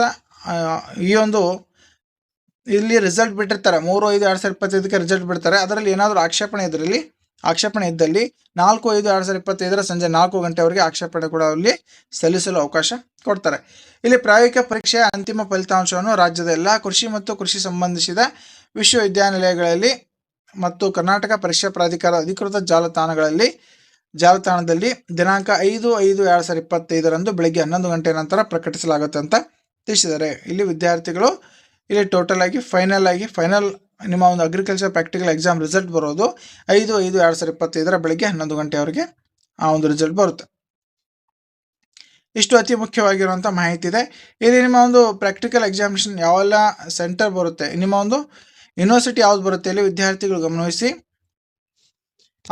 ಈ ಒಂದು ಇಲ್ಲಿ ರಿಸಲ್ಟ್ ಬಿಟ್ಟಿರ್ತಾರೆ. ಮೂರು, ಐದು ಎರಡು ಸಾವಿರ ಇಪ್ಪತ್ತೈದಕ್ಕೆ ರಿಸಲ್ಟ್ ಬಿಡ್ತಾರೆ. ಅದರಲ್ಲಿ ಏನಾದರೂ ಆಕ್ಷೇಪಣೆ ಇದರಲ್ಲಿ ಆಕ್ಷೇಪಣೆ ಇದ್ದಲ್ಲಿ ನಾಲ್ಕು, ಐದು ಎರಡು ಸಾವಿರ ಇಪ್ಪತ್ತೈದರ ಸಂಜೆ ನಾಲ್ಕು ಗಂಟೆವರೆಗೆ ಆಕ್ಷೇಪಣೆ ಕೂಡ ಅಲ್ಲಿ ಸಲ್ಲಿಸಲು ಅವಕಾಶ ಕೊಡ್ತಾರೆ. ಇಲ್ಲಿ ಪ್ರಾಯೋಗಿಕ ಪರೀಕ್ಷೆಯ ಅಂತಿಮ ಫಲಿತಾಂಶವನ್ನು ರಾಜ್ಯದ ಎಲ್ಲ ಕೃಷಿ ಮತ್ತು ಕೃಷಿ ಸಂಬಂಧಿಸಿದ ವಿಶ್ವವಿದ್ಯಾನಿಲಯಗಳಲ್ಲಿ ಮತ್ತು ಕರ್ನಾಟಕ ಪರೀಕ್ಷಾ ಪ್ರಾಧಿಕಾರ ಅಧಿಕೃತ ಜಾಲತಾಣಗಳಲ್ಲಿ, ಜಾಲತಾಣದಲ್ಲಿ ದಿನಾಂಕ ಐದು ಐದು ಎರಡು ಸಾವಿರದ ಇಪ್ಪತ್ತೈದರಂದು ಬೆಳಗ್ಗೆ ಹನ್ನೊಂದು ಗಂಟೆ ನಂತರ ಪ್ರಕಟಿಸಲಾಗುತ್ತೆ ಅಂತ ತಿಳಿಸಿದ್ದಾರೆ. ಇಲ್ಲಿ ವಿದ್ಯಾರ್ಥಿಗಳು ಇಲ್ಲಿ ಟೋಟಲ್ ಆಗಿ ಫೈನಲ್ ಆಗಿ ಫೈನಲ್ ನಿಮ್ಮ ಒಂದು ಅಗ್ರಿಕಲ್ಚರ್ ಪ್ರಾಕ್ಟಿಕಲ್ ಎಕ್ಸಾಮ್ ರಿಸಲ್ಟ್ ಬರೋದು ಐದು ಐದು, ಎರಡು ಸಾವಿರದ ಇಪ್ಪತ್ತೈದರ ಬೆಳಗ್ಗೆ ಹನ್ನೊಂದು ಗಂಟೆವರೆಗೆ ಆ ಒಂದು ರಿಸಲ್ಟ್ ಬರುತ್ತೆ. ಇಷ್ಟು ಅತಿ ಮುಖ್ಯವಾಗಿರುವಂಥ ಮಾಹಿತಿ ಇದೆ. ಇಲ್ಲಿ ನಿಮ್ಮ ಒಂದು ಪ್ರಾಕ್ಟಿಕಲ್ ಎಕ್ಸಾಮಿನೇಷನ್ ಯಾವೆಲ್ಲ ಸೆಂಟರ್ ಬರುತ್ತೆ? ನಿಮ್ಮ ಒಂದು ಯೂನಿವರ್ಸಿಟಿ ಯಾವ್ದು ಬರುತ್ತೆ ಇಲ್ಲಿ ವಿದ್ಯಾರ್ಥಿಗಳು ಗಮನವಹಿಸಿ.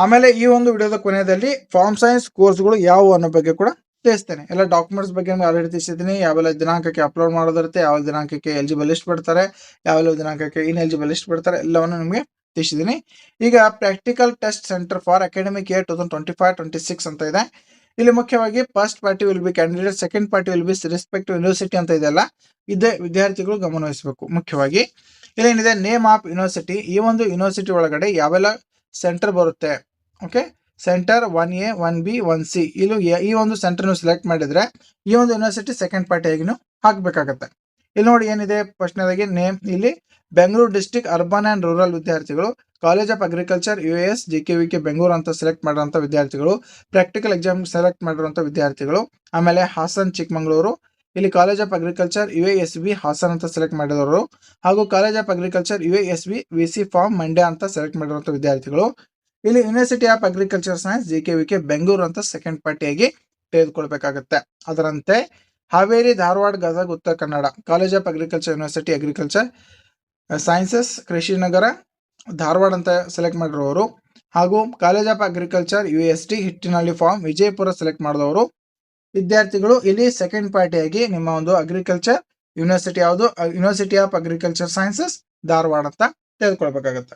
ಆಮೇಲೆ ಈ ಒಂದು ವಿಡಿಯೋದ ಕೊನೆಯಲ್ಲಿ ಫಾರ್ಮ್ ಸೈನ್ಸ್ ಕೋರ್ಸ್ಗಳು ಯಾವುವು ಅನ್ನೋ ಬಗ್ಗೆ ಕೂಡ ತಿಳಿಸ್ತೇನೆ ಎಲ್ಲ ಡಾಕ್ಯುಮೆಂಟ್ಸ್ ಬಗ್ಗೆ ನಿಮ್ಗೆ ಆಲ್ರೆಡಿ ತಿಳಿಸಿದ್ದೀನಿ. ಯಾವೆಲ್ಲ ದಿನಾಂಕಕ್ಕೆ ಅಪ್ಲೋಡ್ ಮಾಡೋದಿರುತ್ತೆ ಯಾವ ದಿನಾಂಕಕ್ಕೆ ಎಲಿಜಿಬಲ್ ಲಿಸ್ಟ್ ಬಿಡ್ತಾರೆ, ಯಾವೆಲ್ಲ ದಿನಾಂಕಕ್ಕೆ ಇನ್ ಎಲಿಜಿಬಲ್ ಲಿಸ್ಟ್ ಬಿಡ್ತಾರೆ, ಎಲ್ಲವನ್ನು ನಿಮಗೆ ತಿಳಿಸಿದ್ದೀನಿ. ಈಗ practical test centre for academic year two thousand twenty five twenty six ಅಂತ ಇದೆ. ಇಲ್ಲಿ ಮುಖ್ಯವಾಗಿ first party will be candidate second party will be respective university ಅಂತ ಇದೆಲ್ಲ ಇದೇ ವಿದ್ಯಾರ್ಥಿಗಳು ಗಮನವಹಿಸಬೇಕು ಮುಖ್ಯವಾಗಿ. ಇಲ್ಲೇನಿದೆ ನೇಮ್ ಆಫ್ ಯೂನಿವರ್ಸಿಟಿ ಈ ಒಂದು ಯೂನಿವರ್ಸಿಟಿ ಒಳಗಡೆ ಯಾವೆಲ್ಲ ಸೆಂಟರ್ ಬರುತ್ತೆ? Okay centre one A one B one C ಇಲ್ಲಿ ಈ ಒಂದು ಸೆಂಟರ್ ಸೆಲೆಕ್ಟ್ ಮಾಡಿದ್ರೆ ಈ ಒಂದು ಯೂನಿವರ್ಸಿಟಿ ಸೆಕೆಂಡ್ ಪಾರ್ಟಿಯಾಗಿ ನೀವು ಹಾಕಬೇಕಾಗತ್ತೆ. ಇಲ್ಲಿ ನೋಡಿ ಏನಿದೆ? ಪ್ರಶ್ನೆದಾಗಿ ನೇಮ್ ಇಲ್ಲಿ Bengaluru district urban and rural ವಿದ್ಯಾರ್ಥಿಗಳು college of agriculture U S J K V K Bengaluru ಅಂತ ಸೆಲೆಕ್ಟ್ ಮಾಡಿರೋಂಥ ವಿದ್ಯಾರ್ಥಿಗಳು ಪ್ರಾಕ್ಟಿಕಲ್ ಎಕ್ಸಾಮ್ ಸೆಲೆಕ್ಟ್ ಮಾಡಿರುವಂಥ ವಿದ್ಯಾರ್ಥಿಗಳು, ಆಮೇಲೆ ಹಾಸನ್, ಚಿಕ್ಕಮಗಳೂರು, ಇಲ್ಲಿ college of agriculture U S B Hassan ಅಂತ ಸೆಲೆಕ್ಟ್ ಮಾಡಿದವರು, ಹಾಗೂ college of agriculture U S B V C farm Mandya ಅಂತ ಸೆಲೆಕ್ಟ್ ಮಾಡಿರುವಂಥ ವಿದ್ಯಾರ್ಥಿಗಳು ಇಲ್ಲಿ university of agriculture science J K V K Bengaluru ಅಂತ ಸೆಕೆಂಡ್ ಪಾರ್ಟಿಯಾಗಿ ತೆಗೆದುಕೊಳ್ಬೇಕಾಗತ್ತೆ. ಅದರಂತೆ Haveri, Dharwad, Gadag, Uttara Kannada college of agriculture university agriculture sciences Krishinagar Dharwad ಅಂತ select ಮಾಡಿರೋರು. ಹಾಗೂ college of agriculture U S T Hittinahalli farm Vijayapura select ಮಾಡಿದವರು. ವಿದ್ಯಾರ್ಥಿಗಳು ಇಲ್ಲಿ ಸೆಕೆಂಡ್ ಪಾರ್ಟಿಯಾಗಿ ನಿಮ್ಮ ಒಂದು ಅಗ್ರಿಕಲ್ಚರ್ ಯೂನಿವರ್ಸಿಟಿ ಯಾವುದು university of agriculture sciences Dharwad ಅಂತ ತೆಗೆದುಕೊಳ್ಬೇಕಾಗತ್ತೆ.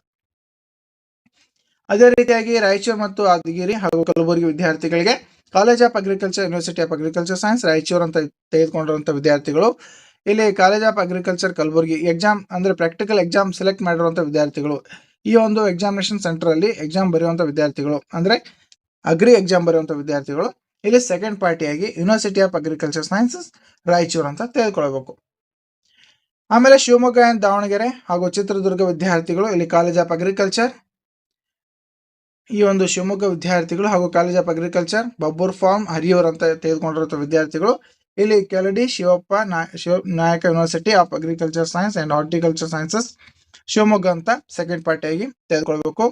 ಅದೇ ರೀತಿಯಾಗಿ ರಾಯಚೂರು ಮತ್ತು ಯಾದಗಿರಿ ಹಾಗೂ ಕಲಬುರಗಿ ವಿದ್ಯಾರ್ಥಿಗಳಿಗೆ college of agriculture university of agriculture science Raichur ಅಂತ ತೆಗೆದುಕೊಂಡಿರುವಂಥ ವಿದ್ಯಾರ್ಥಿಗಳು. ಇಲ್ಲಿ college of agriculture Kalaburagi exam ಅಂದ್ರೆ ಪ್ರಾಕ್ಟಿಕಲ್ ಎಕ್ಸಾಮ್ ಸೆಲೆಕ್ಟ್ ಮಾಡಿರುವಂಥ ವಿದ್ಯಾರ್ಥಿಗಳು. ಈ ಒಂದು ಎಕ್ಸಾಮಿನೇಷನ್ ಸೆಂಟರ್ ಅಲ್ಲಿ ಎಕ್ಸಾಮ್ ಬರೆಯುವಂಥ ವಿದ್ಯಾರ್ಥಿಗಳು ಅಂದ್ರೆ ಅಗ್ರಿ ಎಕ್ಸಾಮ್ ಬರೆಯುವಂಥ ವಿದ್ಯಾರ್ಥಿಗಳು. ಇಲ್ಲಿ second ಪಾರ್ಟಿಯಾಗಿ university of agriculture sciences Raichur ಅಂತ ತೆಗೆದುಕೊಳ್ಬೇಕು ಆಮೇಲೆ ಶಿವಮೊಗ್ಗ ಆ್ಯಂಡ್ ದಾವಣಗೆರೆ ಹಾಗೂ ಚಿತ್ರದುರ್ಗ ವಿದ್ಯಾರ್ಥಿಗಳು ಇಲ್ಲಿ ಕಾಲೇಜ್ ಆಫ್ ಅಗ್ರಿಕಲ್ಚರ್ ಈ ಒಂದು ಶಿವಮೊಗ್ಗ ವಿದ್ಯಾರ್ಥಿಗಳು ಹಾಗೂ college of agriculture Babbur farm Hiriyur ಅಂತ ತೆಗೆದುಕೊಂಡಿರುವಂಥ ವಿದ್ಯಾರ್ಥಿಗಳು. ಇಲ್ಲಿ Keladi Shivappa Shiva, Nayaka university of agriculture science and horticulture sciences Shivamogga ಅಂತ ಸೆಕೆಂಡ್ ಪಾರ್ಟಿಯಾಗಿ ತೆಗೆದುಕೊಳ್ಬೇಕು.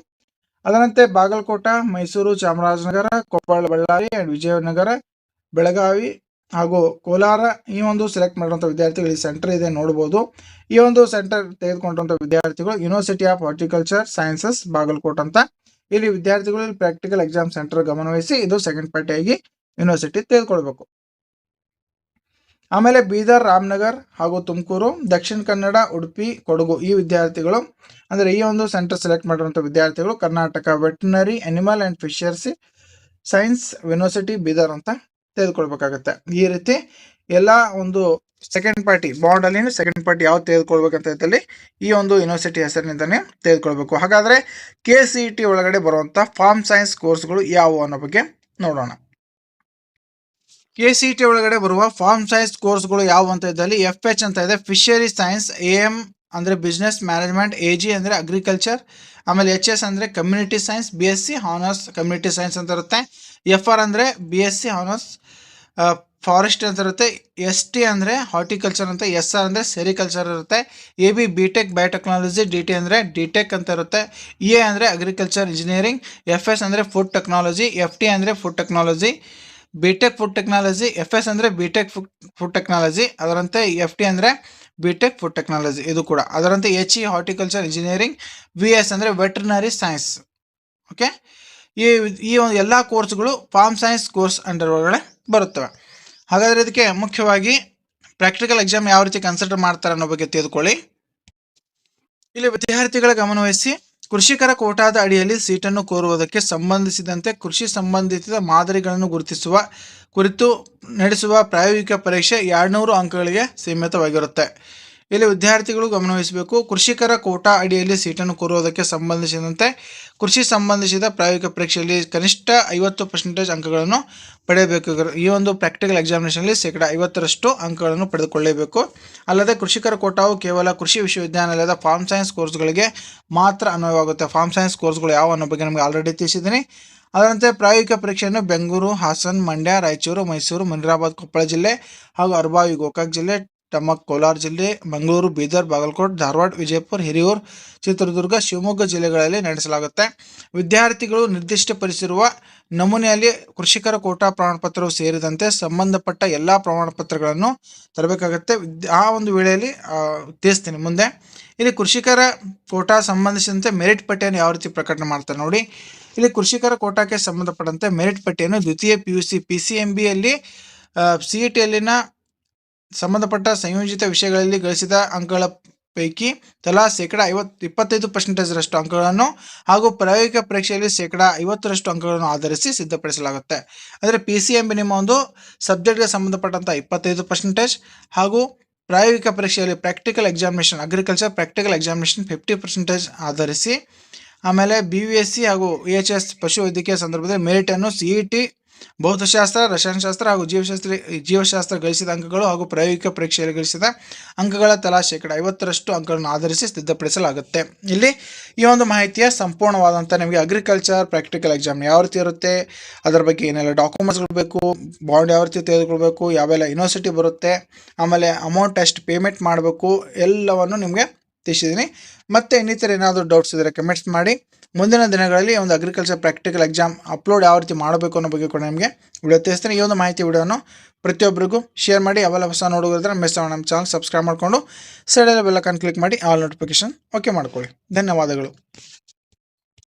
ಅದರಂತೆ ಬಾಗಲಕೋಟ, ಮೈಸೂರು, ಚಾಮರಾಜನಗರ, ಕೊಪ್ಪಳ, ಬಳ್ಳಾರಿ ಅಂಡ್ ವಿಜಯನಗರ, ಬೆಳಗಾವಿ ಹಾಗೂ ಕೋಲಾರ ಈ ಒಂದು ಸೆಲೆಕ್ಟ್ ಮಾಡಿರುವಂಥ ವಿದ್ಯಾರ್ಥಿಗಳು ಈ ಸೆಂಟರ್ ಇದೆ ನೋಡಬಹುದು ಈ ಒಂದು ಸೆಂಟರ್ ತೆಗೆದುಕೊಂಡಂತ ವಿದ್ಯಾರ್ಥಿಗಳು university of horticulture sciences Bagalkot ಅಂತ. ಇಲ್ಲಿ ವಿದ್ಯಾರ್ಥಿಗಳು ಪ್ರಾಕ್ಟಿಕಲ್ ಎಕ್ಸಾಮ್ ಸೆಂಟರ್ ಗಮನವಹಿಸಿ ಇದು ಸೆಕೆಂಡ್ ಪಾರ್ಟಿಯಾಗಿ ಯೂನಿವರ್ಸಿಟಿ ತೆಗೆದುಕೊಳ್ಬೇಕು. ಆಮೇಲೆ ಬೀದರ್, ರಾಮನಗರ್ ಹಾಗೂ ತುಮಕೂರು, ದಕ್ಷಿಣ ಕನ್ನಡ, ಉಡುಪಿ, ಕೊಡಗು ಈ ವಿದ್ಯಾರ್ಥಿಗಳು ಅಂದರೆ ಈ ಒಂದು ಸೆಂಟರ್ ಸೆಲೆಕ್ಟ್ ಮಾಡಿರುವಂಥ ವಿದ್ಯಾರ್ಥಿಗಳು Karnataka veterinary animal and fisheries science university Bidar ಅಂತ ತೆಗೆದುಕೊಳ್ಬೇಕಾಗತ್ತೆ. ಈ ರೀತಿ ಎಲ್ಲ ಒಂದು second party bond second party ಯಾವ್ದು ತೆಗೆದುಕೊಳ್ಬೇಕಂತ ಇದ್ದಲ್ಲಿ ಈ ಒಂದು ಯೂನಿವರ್ಸಿಟಿ ಹೆಸರಿನಿಂದಾನೇ ತೆಗೆದುಕೊಳ್ಬೇಕು. ಹಾಗಾದ್ರೆ ಕೆ ಸಿ ಟಿ ಒಳಗಡೆ ಬರುವಂತ ಫಾರ್ಮ್ ಸೈನ್ಸ್ ಕೋರ್ಸ್ಗಳು ಯಾವುವು ಅನ್ನೋ ಬಗ್ಗೆ ನೋಡೋಣ. ಕೆ ಸಿ ಟಿ ಒಳಗಡೆ ಬರುವ ಫಾರ್ಮ್ ಸೈನ್ಸ್ ಕೋರ್ಸ್ಗಳು ಯಾವುವು ಅಂತ ಇದ್ದಲ್ಲಿ ಎಫ್ ಎಚ್ ಅಂತ ಇದೆ ಫಿಶರಿ ಸೈನ್ಸ್ ಎ ಎಂ ಅಂದ್ರೆ ಬಿಸ್ನೆಸ್ ಮ್ಯಾನೇಜ್ಮೆಂಟ್ ಎ ಜಿ ಅಂದ್ರೆ ಅಗ್ರಿಕಲ್ಚರ್ ಆಮೇಲೆ ಎಚ್ ಎಸ್ ಅಂದ್ರೆ community science B S C honours community science ಅಂತ ಇರುತ್ತೆ. ಎಫ್ ಆರ್ ಅಂದ್ರೆ B S C honours forest ಅಂತ ಇರುತ್ತೆ. ಎಸ್ ಟಿ ಅಂದರೆ ಹಾರ್ಟಿಕಲ್ಚರ್ ಅಂತ ಎಸ್ ಆರ್ ಅಂದರೆ ಸೆರಿಕಲ್ಚರ್ ಇರುತ್ತೆ. A B B tech biotechnology D T ಅಂದರೆ ಡಿ ಟೆಕ್ ಅಂತ ಇರುತ್ತೆ. ಇ ಎ ಅಂದರೆ ಅಗ್ರಿಕಲ್ಚರ್ ಇಂಜಿನಿಯರಿಂಗ್ ಎಫ್ ಎಸ್ ಅಂದರೆ ಫುಡ್ ಟೆಕ್ನಾಲಜಿ ಎಫ್ ಟಿ ಅಂದರೆ food technology B tech food technology F S ಅಂದರೆ ಬಿ ಟೆಕ್ ಫುಡ್ ಟೆಕ್ನಾಲಜಿ ಅದರಂತೆ F T ಅಂದರೆ B tech food technology ಇದು ಕೂಡ. ಅದರಂತೆ H E horticulture engineering V S ಅಂದರೆ veterinary science okay ಈ ಈ ಒಂದು ಎಲ್ಲ ಕೋರ್ಸ್ಗಳು ಫಾರ್ಮ್ ಸೈನ್ಸ್ ಕೋರ್ಸ್ ಅಂಡರ್ ಒಳಗಡೆ ಬರುತ್ತವೆ. ಹಾಗಾದರೆ ಇದಕ್ಕೆ ಮುಖ್ಯವಾಗಿ ಪ್ರಾಕ್ಟಿಕಲ್ ಎಕ್ಸಾಮ್ ಯಾವ ರೀತಿ ಕನ್ಸಿಡರ್ ಮಾಡ್ತಾರೆ ಅನ್ನೋ ಬಗ್ಗೆ ತಿಳಿದುಕೊಳ್ಳಿ. ಇಲ್ಲಿ ವಿದ್ಯಾರ್ಥಿಗಳ ಗಮನವಹಿಸಿ ಕೃಷಿಕರ ಕೋಟಾದ ಅಡಿಯಲ್ಲಿ ಸೀಟನ್ನು ಕೋರುವುದಕ್ಕೆ ಸಂಬಂಧಿಸಿದಂತೆ ಕೃಷಿ ಸಂಬಂಧಿತ ಮಾದರಿಗಳನ್ನು ಗುರುತಿಸುವ ಕುರಿತು ನಡೆಸುವ ಪ್ರಾಯೋಗಿಕ ಪರೀಕ್ಷೆ ಎರಡ್ನೂರು ಅಂಕಗಳಿಗೆ ಸೀಮಿತವಾಗಿರುತ್ತೆ. ಇಲ್ಲಿ ವಿದ್ಯಾರ್ಥಿಗಳು ಗಮನವಹಿಸಬೇಕು. ಕೃಷಿಕರ ಕೋಟಾ ಅಡಿಯಲ್ಲಿ ಸೀಟನ್ನು ಕೋರುವುದಕ್ಕೆ ಸಂಬಂಧಿಸಿದಂತೆ ಕೃಷಿ ಸಂಬಂಧಿಸಿದ ಪ್ರಾಯೋಗಿಕ ಪರೀಕ್ಷೆಯಲ್ಲಿ ಕನಿಷ್ಠ ಐವತ್ತು ಪರ್ಸೆಂಟೇಜ್ ಅಂಕಗಳನ್ನು ಪಡೆಯಬೇಕು. ಈ ಒಂದು ಪ್ರಾಕ್ಟಿಕಲ್ ಎಕ್ಸಾಮಿನೇಷನಲ್ಲಿ ಶೇಕಡ ಐವತ್ತರಷ್ಟು ಅಂಕಗಳನ್ನು ಪಡೆದುಕೊಳ್ಳಬೇಕು. ಅಲ್ಲದೆ ಕೃಷಿಕರ ಕೋಟಾವು ಕೇವಲ ಕೃಷಿ ವಿಶ್ವವಿದ್ಯಾನಿಲಯದ ಫಾರ್ಮ್ ಸೈನ್ಸ್ ಕೋರ್ಸ್ಗಳಿಗೆ ಮಾತ್ರ ಅನ್ವಯವಾಗುತ್ತೆ. ಫಾರ್ಮ್ ಸೈನ್ಸ್ ಕೋರ್ಸ್ಗಳು ಯಾವ ಅನ್ನೋ ಬಗ್ಗೆ ನಮಗೆ ಆಲ್ರೆಡಿ ತಿಳಿಸಿದ್ದೀನಿ. ಅದರಂತೆ ಪ್ರಾಯೋಗಿಕ ಪರೀಕ್ಷೆಯನ್ನು ಬೆಂಗಳೂರು, ಹಾಸನ್, ಮಂಡ್ಯ, ರಾಯಚೂರು, ಮೈಸೂರು, ಮುನಿರಾಬಾದ್, ಕೊಪ್ಪಳ ಜಿಲ್ಲೆ ಹಾಗೂ ಅರ್ಬಾವಿ, ಗೋಕಾಕ್ ಜಿಲ್ಲೆ ಟಮಕ್ ಕೋಲಾರ ಜಿಲ್ಲೆ, ಮಂಗಳೂರು, ಬೀದರ್, ಬಾಗಲಕೋಟ್, ಧಾರವಾಡ, ವಿಜಯಪುರ, ಹಿರಿಯೂರು, ಚಿತ್ರದುರ್ಗ, ಶಿವಮೊಗ್ಗ ಜಿಲ್ಲೆಗಳಲ್ಲಿ ನಡೆಸಲಾಗುತ್ತೆ. ವಿದ್ಯಾರ್ಥಿಗಳು ನಿರ್ದಿಷ್ಟಪಡಿಸಿರುವ ನಮೂನೆಯಲ್ಲಿ ಕೃಷಿಕರ ಕೋಟಾ ಪ್ರಮಾಣಪತ್ರವು ಸೇರಿದಂತೆ ಸಂಬಂಧಪಟ್ಟ ಎಲ್ಲ ಪ್ರಮಾಣಪತ್ರಗಳನ್ನು ತರಬೇಕಾಗತ್ತೆ. ಆ ಒಂದು ವೇಳೆಯಲ್ಲಿ ತಿಳಿಸ್ತೀನಿ ಮುಂದೆ. ಇಲ್ಲಿ ಕೃಷಿಕರ ಕೋಟಾ ಸಂಬಂಧಿಸಿದಂತೆ ಮೆರಿಟ್ ಪಟ್ಟಿಯನ್ನು ಯಾವ ರೀತಿ ಪ್ರಕಟಣೆ ಮಾಡ್ತಾರೆ ನೋಡಿ. ಇಲ್ಲಿ ಕೃಷಿಕರ ಕೋಟಾಕ್ಕೆ ಸಂಬಂಧಪಟ್ಟಂತೆ ಮೆರಿಟ್ ಪಟ್ಟಿಯನ್ನು ದ್ವಿತೀಯ P U C P C M ಬಿಯಲ್ಲಿ C E ಟಿಯಲ್ಲಿನ ಸಂಬಂಧಪಟ್ಟ ಸಂಯೋಜಿತ ವಿಷಯಗಳಲ್ಲಿ ಗಳಿಸಿದ ಅಂಕಗಳ ಪೈಕಿ ತಲಾ ಶೇಕಡ ಐವತ್ತು ಇಪ್ಪತ್ತೈದು ಪರ್ಸೆಂಟೇಜ್ರಷ್ಟು ಅಂಕಗಳನ್ನು ಹಾಗೂ ಪ್ರಾಯೋಗಿಕ ಪರೀಕ್ಷೆಯಲ್ಲಿ ಶೇಕಡ ಐವತ್ತರಷ್ಟು ಅಂಕಗಳನ್ನು ಆಧರಿಸಿ ಸಿದ್ಧಪಡಿಸಲಾಗುತ್ತೆ. ಅಂದರೆ ಪಿ ಸಿ ಎಂ ಬಿ ನಿಮ್ಮ ಒಂದು ಸಬ್ಜೆಕ್ಟ್ಗೆ ಸಂಬಂಧಪಟ್ಟಂಥ ಇಪ್ಪತ್ತೈದು ಪರ್ಸೆಂಟೇಜ್ ಹಾಗೂ ಪ್ರಾಯೋಗಿಕ ಪರೀಕ್ಷೆಯಲ್ಲಿ practical examination agriculture practical examination fifty percentage ಆಧರಿಸಿ, ಆಮೇಲೆ ಬಿ ವಿ ಎಸ್ ಸಿ ಹಾಗೂ ಎ ಎಚ್ ಎಸ್ ಪಶುವೈದ್ಯಕೀಯ ಸಂದರ್ಭದಲ್ಲಿ ಮೆರಿಟನ್ನು ಸಿ ಇ ಟಿ ಭೌತಶಾಸ್ತ್ರ, ರಸಾಯನಶಾಸ್ತ್ರ ಹಾಗೂ ಜೀವಶಾಸ್ತ್ರ ಜೀವಶಾಸ್ತ್ರ ಗಳಿಸಿದ ಅಂಕಗಳು ಹಾಗೂ ಪ್ರಾಯೋಗಿಕ ಪರೀಕ್ಷೆಯಲ್ಲಿ ಗಳಿಸಿದ ಅಂಕಗಳ ತಲಾ ಶೇಕಡ ಐವತ್ತರಷ್ಟು ಅಂಕಗಳನ್ನು ಆಧರಿಸಿ ಸಿದ್ಧಪಡಿಸಲಾಗುತ್ತೆ. ಇಲ್ಲಿ ಈ ಒಂದು ಮಾಹಿತಿಯ ಸಂಪೂರ್ಣವಾದಂಥ ನಿಮಗೆ ಅಗ್ರಿಕಲ್ಚರ್ ಪ್ರಾಕ್ಟಿಕಲ್ ಎಕ್ಸಾಮ್ ಯಾವ ರೀತಿ ಇರುತ್ತೆ, ಅದರ ಬಗ್ಗೆ ಏನೆಲ್ಲ ಡಾಕ್ಯುಮೆಂಟ್ಸ್ಗಳು ಬೇಕು ಬಾಂಡ್ ಯಾವ ರೀತಿ ತೆಗೆದುಕೊಳ್ಬೇಕು, ಯಾವೆಲ್ಲ ಯೂನಿವರ್ಸಿಟಿ ಬರುತ್ತೆ, ಆಮೇಲೆ ಅಮೌಂಟ್ ಎಷ್ಟು ಪೇಮೆಂಟ್ ಮಾಡಬೇಕು, ಎಲ್ಲವನ್ನು ನಿಮಗೆ ತಿಳಿಸಿದ್ದೀನಿ. ಮತ್ತೆ ಇನ್ನಿತರ ಏನಾದರೂ ಡೌಟ್ಸ್ ಇದ್ದರೆ ಕಮೆಂಟ್ಸ್ ಮಾಡಿ. ಮುಂದಿನ ದಿನಗಳಲ್ಲಿ ಒಂದು ಅಗ್ರಿಕಲ್ಚರ್ ಪ್ರಾಕ್ಟಿಕಲ್ ಎಕ್ಸಾಮ್ ಅಪ್ಲೋಡ್ ಯಾವ ರೀತಿ ಮಾಡಬೇಕು ಅನ್ನೋ ಬಗ್ಗೆ ಕೂಡ ನಿಮಗೆ ವಿಡಿಯೋ ತಿಳಿಸ್ತೀನಿ. ಈ ಒಂದು ಮಾಹಿತಿ ವಿಡಿಯೋನು ಪ್ರತಿಯೊಬ್ಬರಿಗೂ ಶೇರ್ ಮಾಡಿ, ಅವೆಲ್ಲ ಹೊಸ ನೋಡೋದ್ರೆ ಮಿಸ್ ನಮ್ಮ ಚಾನಲ್ ಸಬ್ಸ್ಕ್ರೈಬ್ ಮಾಡಿಕೊಂಡು ಸೈಡಲ್ಲಿ ಬೆಲ್ಲಕ್ಕನ್ನು ಕ್ಲಿಕ್ ಮಾಡಿ ಆಲ್ ನೋಟಿಫಿಕೇಶನ್ ಓಕೆ ಮಾಡ್ಕೊಳ್ಳಿ. ಧನ್ಯವಾದಗಳು.